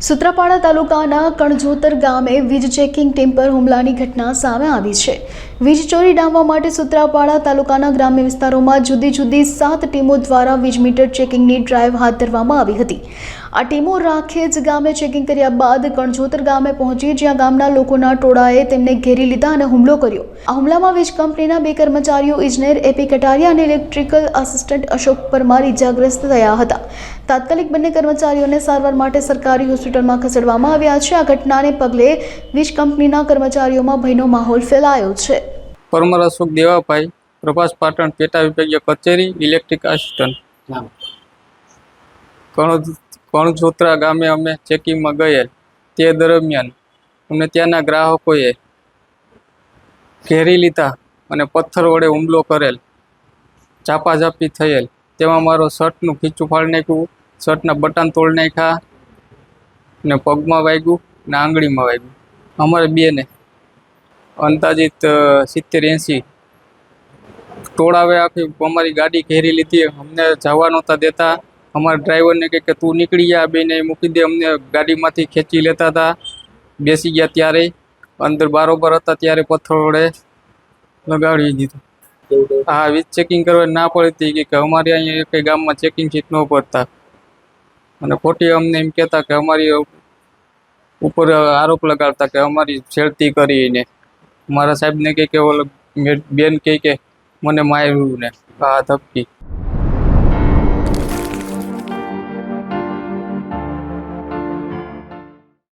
સુત્રાપાડા તાલુકાના કણજોતર ગામે વીજ ચેકિંગ ટીમ પર હુમલાની ઘટના સામે આવી છે. વીજ ચોરી ડામવા માટે સુત્રાપાડા તાલુકાના ગ્રામ્ય વિસ્તારોમાં જુદી જુદી સાત ટીમો દ્વારા વીજ મીટર ચેકિંગની ડ્રાઈવ હાથ ધરવામાં આવી હતી. આ ટીમો રાખેજ ગામે ચેકિંગ કર્યા બાદ કણજોતર ગામે પહોંચી જ્યાં ગામના લોકોના ટોળાએ તેમને ઘેરી લીધા અને હુમલો કર્યો. આ હુમલામાં વીજ કંપનીના બે કર્મચારીઓ ઇજનેર, એપી કટારિયા અને ઇલેક્ટ્રિકલ આસિસ્ટન્ટ અશોક પરમાર ઇજાગ્રસ્ત થયા હતા. તાત્કાલિક બંને કર્મચારીઓને સારવાર માટે સરકારી હોસ્પિટલમાં ખસેડવામાં આવ્યા છે. આ ઘટનાને પગલે વીજ કંપનીના કર્મચારીઓમાં ભયનો માહોલ ફેલાયો છે. પરમાર અશોક દેવાભાઈ પ્રભાસ પાટણ પેટા વિભાગીય કચેરી ઇલેક્ટ્રિક આસિસ્ટન્ટ કણ કણજોત્રા ગામે અમે ચેકિંગમાં ગયેલ. તે દરમિયાન અમને ત્યાંના ગ્રાહકોએ ઘેરી લીધા અને પથ્થર વડે હુમલો કરેલ. ઝાપાઝાપી થયેલ. તેમાં મારો શર્ટનું ખીચું ફાડી નાખ્યું શર્ટના બટન તોડી નાખ્યા ને પગમાં વાગ્યું ને આંગળીમાં વાગ્યું. અમારે બેને અંદાજિત સિત્તેર એંસી ટોળાવે આખી અમારી ગાડી ઘેરી લીધી. અમને જવા નહોતા દેતા. અમારા ડ્રાઈવરને કહે કે, તું નીકળી જા બેને મૂકી દે. અમને ગાડીમાંથી ખેંચી લેતા હતા. બેસી ગયા ત્યારે. અંદર બારોબર હતા ત્યારે પથ્થર વડે લગાડી દીધું. હા, વીજ ચેકિંગ કરવા ના પડતી કે અમારે અહીંયા કંઈ ગામમાં ચેકિંગ સીટ ન પડતા. અને ખોટી અમને એમ કહેતા કે, અમારી ઉપર આરોપ લગાડતા કે, અમારી છેડતી કરીને મારા સાહેબને કહે કે ઓલો બેન કહે કે મને માર્યું ને આ ધપકી